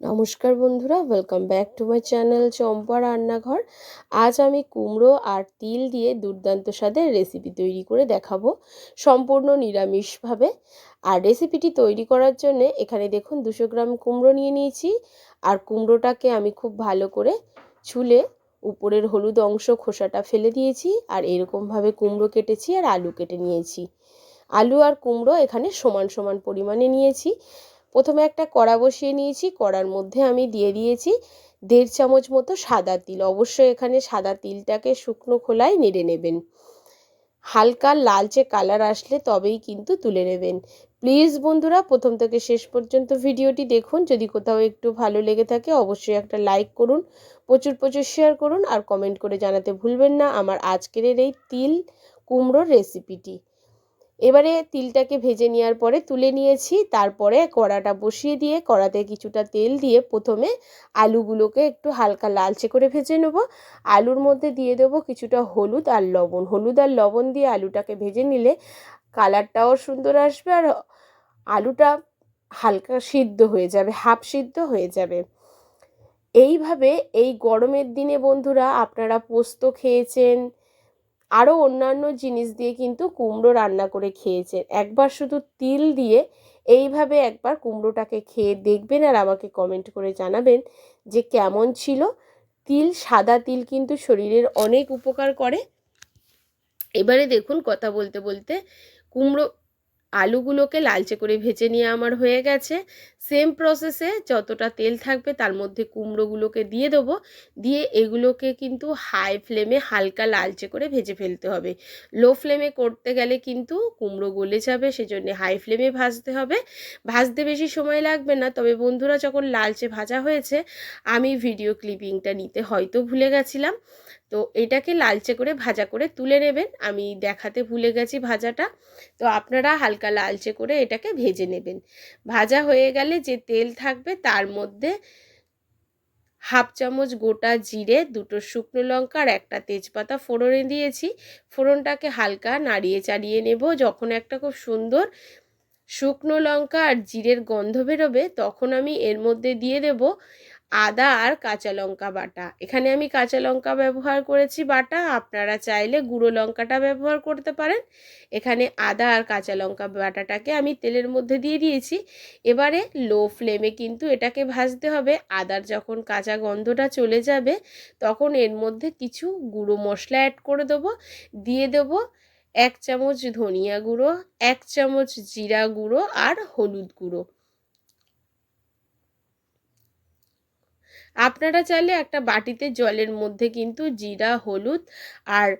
নমস্কার বন্ধুরা welcome back to my channel Champa রান্নাঘর। আজ আমি কুমড়ো আর তিল দিয়ে দুর্দান্ত স্বাদের রেসিপি তৈরি করে দেখাবো সম্পূর্ণ নিরামিষভাবে। আর রেসিপিটি তৈরি করার জন্য এখানে দেখুন দুশো গ্রাম কুমড়ো নিয়ে নিয়েছি। আর কুমড়োটাকে আমি খুব ভালো করে ছুলে উপরের হলুদ অংশ খোসাটা ফেলে দিয়েছি আর এরকমভাবে কুমড়ো কেটেছি আর আলু কেটে নিয়েছি। আলু আর কুমড়ো এখানে সমান সমান পরিমাণে নিয়েছি। প্রথমে একটা কড়া বসিয়ে নিয়েছি, কড়ার মধ্যে আমি দিয়ে দিয়েছি দেড় চামচ মতো সাদা তিল। অবশ্যই এখানে সাদা তিলটাকে শুকনো খোলায় নেড়ে নেবেন। হালকা লালচে কালার আসলে তবেই কিন্তু তুলে নেবেন। প্লিজ বন্ধুরা, প্রথম থেকে শেষ পর্যন্ত ভিডিওটি দেখুন। যদি কোথাও একটু ভালো লেগে থাকে, অবশ্যই একটা লাইক করুন, প্রচুর প্রচুর শেয়ার করুন, আর কমেন্ট করে জানাতে ভুলবেন না। আমার আজকের এই তিল কুমড়োর রেসিপিটি। এবারে তিলটাকে ভেজে নেওয়ার পরে তুলে নিয়েছি, তারপরে কড়াটা বসিয়ে দিয়ে কড়াতে কিছুটা তেল দিয়ে প্রথমে আলুগুলোকে একটু হালকা লালচে করে ভেজে নেব। আলুর মধ্যে দিয়ে দেবো কিছুটা হলুদ আর লবণ। হলুদ আর লবণ দিয়ে আলুটাকে ভেজে নিলে কালারটাও সুন্দর আসবে আর আলুটা হালকা সিদ্ধ হয়ে যাবে, হাফ সিদ্ধ হয়ে যাবে। এইভাবে এই গরমের দিনে বন্ধুরা আপনারা পোস্ত খেয়েছেন আরও অন্যান্য জিনিস দিয়ে কিন্তু কুমড়ো রান্না করে খেয়েছেন। একবার শুধু তিল দিয়ে এইভাবে একবার কুমড়োটাকে খেয়ে দেখবেন আর আমাকে কমেন্ট করে জানাবেন যে কেমন ছিল। তিল, সাদা তিল কিন্তু শরীরের অনেক উপকার করে। এবারে দেখুন কথা বলতে বলতে কুমড়ো আলুগুলোকে লালচে করে ভেজে নিয়ে আমার হয়ে গেছে। সেম প্রসেসে যতটা তেল থাকবে তার মধ্যে কুমড়োগুলোকে দিয়ে দেবো। দিয়ে এগুলোকে কিন্তু হাই ফ্লেমে হালকা লালচে করে ভেজে ফেলতে হবে। লো ফ্লেমে করতে গেলে কিন্তু কুমড়ো গলে যাবে, সেজন্য হাই ফ্লেমে ভাজতে হবে। ভাজতে বেশি সময় লাগবে না, তবে বন্ধুরা যখন লালচে ভাজা হয়েছে, আমি ভিডিও ক্লিপিংটা নিতে হয়তো ভুলে গেছিলাম। তো এটাকে লালচে করে ভাজা করে তুলে নেবেন। আমি দেখাতে ভুলে গেছি ভাজাটা। তো আপনারা হালকা লালচে করে এটাকে ভেজে নেবেন। ভাজা হয়ে গেলে যে তেল থাকবে তার মধ্যে হাফ চামচ গোটা জিরে, দুটো শুকনো লঙ্কা আর একটা তেজপাতা ফোড়নে দিয়েছি। ফোড়নটাকে হালকা নাড়িয়ে চাড়িয়ে নেব। যখন একটা খুব সুন্দর শুকনো লঙ্কা আর জিরের গন্ধ বেরোবে, তখন আমি এর মধ্যে দিয়ে দেব আদা আর কাঁচা লঙ্কা বাটা। এখানে আমি কাঁচা লঙ্কা ব্যবহার করেছি বাটা। আপনারা চাইলে গুঁড়ো লঙ্কাটা ব্যবহার করতে পারেন। এখানে আদা আর কাঁচা লঙ্কা বাটাটাকে আমি তেলের মধ্যে দিয়ে দিয়েছি। এবারে লো ফ্লেমে কিন্তু এটাকে ভাজতে হবে। আদার যখন কাঁচা গন্ধটা চলে যাবে, তখন এর মধ্যে কিছু গুঁড়ো মশলা অ্যাড করে দেবো। দিয়ে দেবো এক চামচ ধনিয়া গুঁড়ো, এক চামচ জিরা গুঁড়ো আর হলুদ গুঁড়ো। আপনারা চাইলে একটা বাটিতে জলের মধ্যে কিন্তু জিরা, হলুদ আর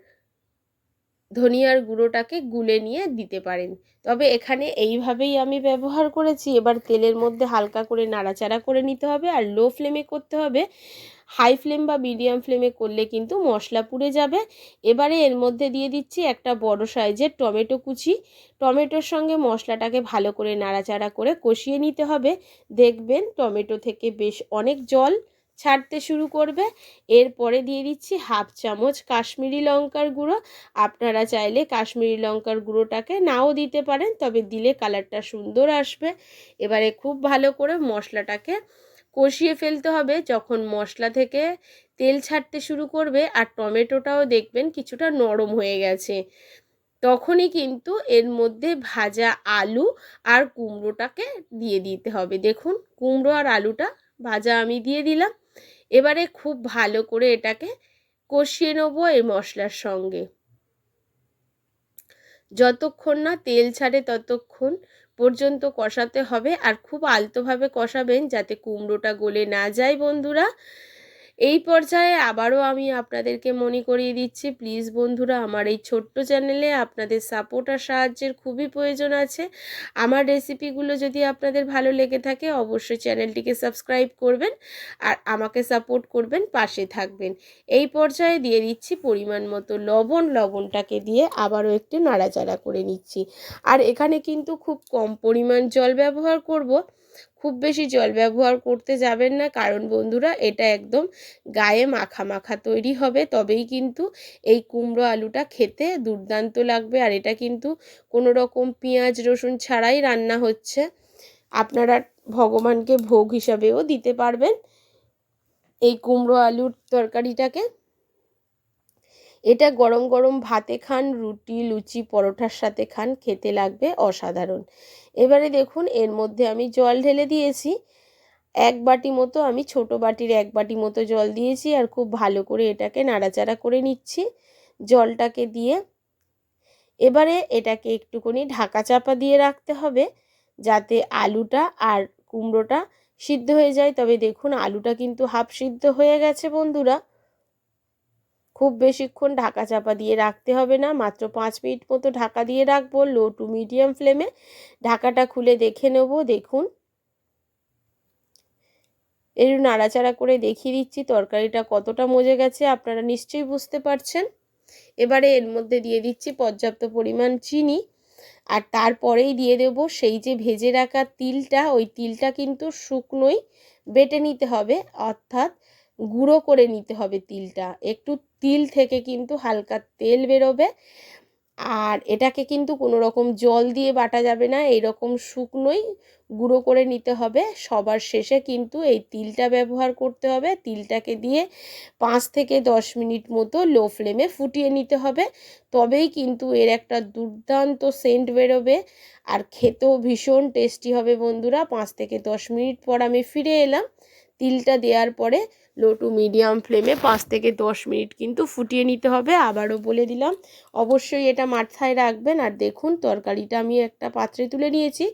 ধনিয়ার গুঁড়োটাকে গুলে নিয়ে দিতে পারেন। তবে এখানে এইভাবেই আমি ব্যবহার করেছি। এবার তেলের মধ্যে হালকা করে নাড়াচাড়া করে নিতে হবে আর লো ফ্লেমে করতে হবে। হাই ফ্লেম বা মিডিয়াম ফ্লেমে করলে কিন্তু মশলা পুড়ে যাবে। এবারে এর মধ্যে দিয়ে দিচ্ছি একটা বড় সাইজের টমেটো কুচি। টমেটোর সঙ্গে মশলাটাকে ভালো করে নাড়াচাড়া করে কষিয়ে নিতে হবে। দেখবেন টমেটো থেকে বেশ অনেক জল ছাড়তে শুরু করবে। এরপরে দিয়ে দিচ্ছি হাফ চামচ কাশ্মীরি লঙ্কার গুঁড়ো। আপনারা চাইলে কাশ্মীরি লঙ্কার গুঁড়োটাকে নাও দিতে পারেন, তবে দিলে কালারটা সুন্দর আসবে। এবারে খুব ভালো করে মশলাটাকে কষিয়ে ফেলতে হবে। যখন মশলা থেকে তেল ছাড়তে শুরু করবে আর টমেটোটাও দেখবেন কিছুটা নরম হয়ে গেছে, তখনই কিন্তু এর মধ্যে ভাজা আলু আর কুমড়োটাকে দিয়ে দিতে হবে। দেখুন, কুমড়ো আর আলুটা ভাজা আমি দিয়ে দিলাম। এবারে খুব ভালো করে এটাকে কষিয়ে নেব এই মশলার সঙ্গে। যতক্ষণ না তেল ছাড়ে ততক্ষণ পর্যন্ত কষাতে হবে, আর খুব আলতোভাবে কষাবেন যাতে কুমড়োটা গলে না যায় বন্ধুরা। এই পর্যায়ে আবারও আমি আপনাদেরকে মনে করিয়ে দিচ্ছি প্লিজ বন্ধুরা, আমার এই ছোট্ট চ্যানেলে আপনাদের সাপোর্ট আর সাহায্যের খুবই প্রয়োজন আছে। আমার রেসিপিগুলো যদি আপনাদের ভালো লেগে থাকে, অবশ্যই চ্যানেলটিকে সাবস্ক্রাইব করবেন আর আমাকে সাপোর্ট করবেন, পাশে থাকবেন। এই পর্যায়ে দিয়ে দিচ্ছি পরিমাণ মতো লবণ, লবণটাকে দিয়ে আবারও একটু নাড়াচাড়া করে নিচ্ছি। আর এখানে কিন্তু খুব কম পরিমাণ জল ব্যবহার করব। খুব বেশি জল ব্যবহার করতে যাবেন না। কারণ বন্ধুরা, এটা একদম গায়ে মাখা মাখা তৈরি হবে। তবেই কিন্তু এই কুমড়ো আলুটা খেতে দুর্দান্ত লাগবে। আর এটা কিন্তু কোনো রকম পেঁয়াজ, রসুন ছাড়াই রান্না হচ্ছে। আপনারা ভগবানকে ভোগ হিসাবেও দিতে পারবেন। এই কুমড়ো আলুর তরকারিটাকে। এটা গরম গরম ভাতে খান, রুটি, লুচি, পরোটার সাথে খান, খেতে লাগবে অসাধারণ। এবারে দেখুন, এর মধ্যে আমি জল ঢেলে দিয়েছি। এক বাটি মতো আমি ছোট বাটির এক বাটি মতো জল দিয়েছি আর খুব ভালো করে এটাকে নাড়াচাড়া করে নিচ্ছি জলটাকে দিয়ে। এবারে এটাকে একটুখানি ঢাকা চাপা দিয়ে রাখতে হবে যাতে আলুটা আর কুমড়োটা সিদ্ধ হয়ে যায়। তবে দেখুন, আলুটা কিন্তু হাফ সিদ্ধ হয়ে গেছে বন্ধুরা। খুব বেশিক্ষণ ঢাকা চাপা দিয়ে রাখতে হবে না। মাত্র পাঁচ মিনিট মতো ঢাকা দিয়ে রাখব, লো টু মিডিয়াম ফ্লেমে। ঢাকাটা খুলে দেখে নেব, দেখুন। এর নাড়াচাড়া করে দেখিয়ে দিচ্ছি, তরকারিটা কতটা মজে গেছে, আপনারা নিশ্চয়ই বুঝতে পারছেন। এবারে এর মধ্যে দিয়ে দিচ্ছি পর্যাপ্ত পরিমাণ চিনি, আর তারপরেই দিয়ে দেব সেই যে ভেজে রাখা তিলটা, ওই তিলটা কিন্তু শুকনোই বেটে নিতে হবে, অর্থাৎ গুঁড়ো করে নিতে হবে তিলটা। একটু তিল থেকে কিন্তু হালকা তেল বেরোবে। আর এটাকে কিন্তু কোনো রকম জল দিয়ে বাটা যাবে না এইরকম শুকনোই গুঁড়ো করে নিতে হবে। সবার শেষে কিন্তু এই তিলটা ব্যবহার করতে হবে। তিলটাকে দিয়ে পাঁচ থেকে দশ মিনিট মতো লো ফ্লেমে ফুটিয়ে নিতে হবে। তবেই কিন্তু এর একটা দুর্দান্ত সেন্ট বেরোবে। আর খেতেও ভীষণ টেস্টি হবে বন্ধুরা। পাঁচ থেকে দশ মিনিট পর আমি ফিরে এলাম। তিলটা দেওয়ার পরে লো টু মিডিয়াম ফ্লেমে পাঁচ থেকে দশ মিনিট কিন্তু ফুটিয়ে নিতে হবে। আবারও বলে দিলাম, অবশ্যই এটা মাথায় রাখবেন। আর দেখুন, তরকারিটা আমি একটা পাত্রে তুলে নিয়েছি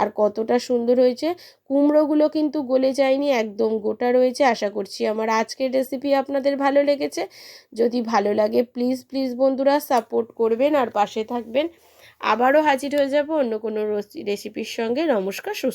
আর কতটা সুন্দর হয়েছে। কুমড়োগুলো কিন্তু গলে যায়নি, একদম গোটা রয়েছে। আশা করছি আমার আজকের রেসিপি আপনাদের ভালো লেগেছে। যদি ভালো লাগে প্লিজ প্লিজ বন্ধুরা সাপোর্ট করবেন আর পাশে থাকবেন। আবারও হাজির হয়ে যাব অন্য কোনো রেসিপির সঙ্গে। নমস্কার, সুস্থ